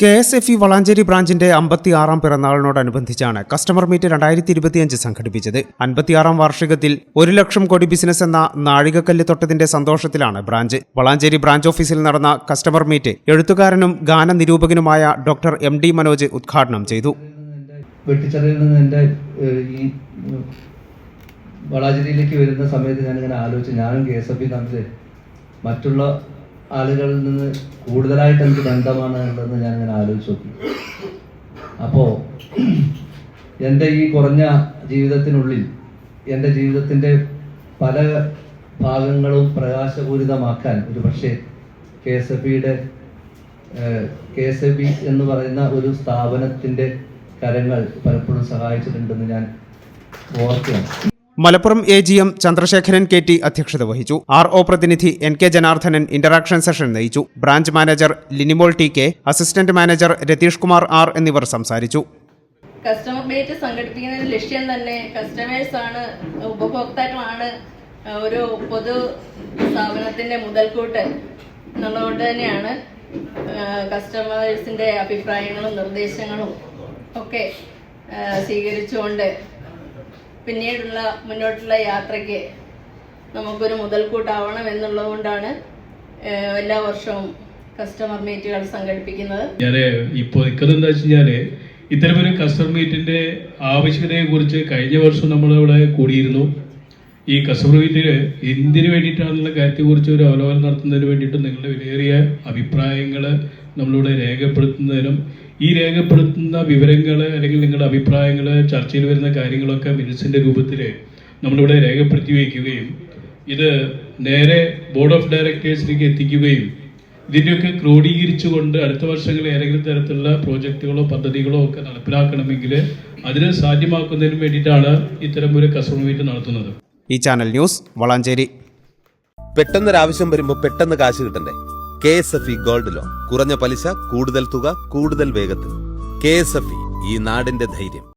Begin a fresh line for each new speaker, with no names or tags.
K S F E Valanchery ബ്രാഞ്ചിന്റെ അമ്പത്തിയാറാം പിറന്നാളിനോടനുബന്ധിച്ചാണ് customer meet രണ്ടായിരത്തി ഇരുപത്തിയഞ്ച് സംഘടിപ്പിച്ചത്. അൻപത്തിയാറാം വാർഷികത്തിൽ ഒരു ലക്ഷം കോടി ബിസിനസ് എന്ന നാഴികക്കല്ല് തൊട്ടതിന്റെ സന്തോഷത്തിലാണ് ബ്രാഞ്ച്. വളാഞ്ചേരി ബ്രാഞ്ച് ഓഫീസിൽ നടന്ന കസ്റ്റമർ മീറ്റ് എഴുത്തുകാരനും ഗാന നിരൂപകനുമായ ഡോക്ടർ എം ഡി മനോജ് ഉദ്ഘാടനം ചെയ്തു.
വളാഞ്ചേരിയിലേക്ക് വരുന്ന സമയത്ത് ഞാനിങ്ങനെ ആലോചിച്ച് ഞാനും കെ എസ് എഫ് ഇ തമ്മിൽ മറ്റുള്ള ആളുകളിൽ നിന്ന് കൂടുതലായിട്ട് എനിക്ക് ബന്ധമാണ് ഉള്ളതെന്ന് ഇങ്ങനെ ആലോചിച്ച് നോക്കി. അപ്പോ എന്റെ ഈ കുറഞ്ഞ ജീവിതത്തിനുള്ളിൽ എന്റെ ജീവിതത്തിന്റെ പല ഭാഗങ്ങളും പ്രകാശപൂരിതമാക്കാൻ ഒരു പക്ഷേ കെ എസ് എഫ് ബിയുടെ കെ എസ് എഫ് ബി എന്ന് പറയുന്ന ഒരു സ്ഥാപനത്തിന്റെ കരങ്ങൾ പലപ്പോഴും സഹായിച്ചിട്ടുണ്ടെന്ന് ഞാൻ ഓർക്കുകയാണ്.
Malappuram A G M Chandrasekharan K T അധ്യക്ഷത വഹിച്ചു. ആർ ഒ പ്രതിനിധി N K Janardhanan interaction session നയിച്ചു. Branch manager Linimol T K assistant manager Ratheesh Kumar R എന്നിവർ സംസാരിച്ചു.
കസ്റ്റമർ മീറ്റ് സംഘടിപ്പിക്കുന്നതിന്റെ ലക്ഷ്യം തന്നെ കസ്റ്റമേഴ്സ് ആണ് ഉപഭോക്താക്കളാണ് ഒരു പൊതു സ്ഥാപനത്തിന്റെ മുതൽക്കൂട്ട് എന്നുള്ളതുകൊണ്ട് തന്നെയാണ് കസ്റ്റമേഴ്സിന്റെ അഭിപ്രായങ്ങളും നിർദ്ദേശങ്ങളും ഒക്കെ സ്വീകരിച്ചുകൊണ്ട് പിന്നീടുള്ള മുന്നോട്ടുള്ള യാത്രയ്ക്ക് നമുക്കൊരു മുതൽക്കൂട്ടാവണം എന്നുള്ളതുകൊണ്ടാണ് ആ, എല്ലാ വർഷവും കസ്റ്റമർ മീറ്റുകൾ സംഘടിപ്പിക്കുന്നത്.
ഞാൻ ഇപ്പോൾ നിൽക്കുന്നത് എന്താ വെച്ച് കഴിഞ്ഞാൽ ഇത്തരമൊരു കസ്റ്റമർ മീറ്റിന്റെ ആവശ്യകതയെ കുറിച്ച് കഴിഞ്ഞ വർഷം നമ്മളിവിടെ കൂടിയിരുന്നു. ഈ കസ്റ്റമർ മീറ്റിൽ എന്തിനു വേണ്ടിയിട്ടാണെന്നുള്ള കാര്യത്തെക്കുറിച്ച് ഒരു അവലോകനം നടത്തുന്നതിന് വേണ്ടിയിട്ട് നിങ്ങളുടെ വിലയേറിയ അഭിപ്രായങ്ങൾ നമ്മളിവിടെ രേഖപ്പെടുത്തുന്നതിനും ഈ രേഖപ്പെടുത്തുന്ന വിവരങ്ങൾ അല്ലെങ്കിൽ നിങ്ങളുടെ അഭിപ്രായങ്ങൾ ചർച്ചയിൽ വരുന്ന കാര്യങ്ങളൊക്കെ മിനിസിന്റെ രൂപത്തിൽ നമ്മളിവിടെ രേഖപ്പെടുത്തി വയ്ക്കുകയും ഇത് നേരെ ബോർഡ് ഓഫ് ഡയറക്ടേഴ്സിലേക്ക് എത്തിക്കുകയും ഇതിന്റെയൊക്കെ ക്രോഡീകരിച്ചുകൊണ്ട് അടുത്ത വർഷങ്ങളിൽ ഏതെങ്കിലും തരത്തിലുള്ള പ്രോജക്റ്റുകളോ പദ്ധതികളോ ഒക്കെ നടപ്പിലാക്കണമെങ്കിൽ അതിന് സാധ്യമാക്കുന്നതിന് വേണ്ടിയിട്ടാണ് ഇത്തരം ഒരു കസ്റ്റമർ മീറ്റ് നടത്തുന്നത്.
ഈ ചാനൽ ന്യൂസ് വളാഞ്ചേരി.
പെട്ടെന്നൊരാവശ്യം വരുമ്പോൾ പെട്ടെന്ന് കാശ് കിട്ടണ്ടേ? K S F E gold loan. കുറഞ്ഞ പലിശ കൂടുതൽ തുക കൂടുതൽ വേഗത്തിൽ. കെ എസ് എഫ് ഇ ഈ നാടിന്റെ ധൈര്യം.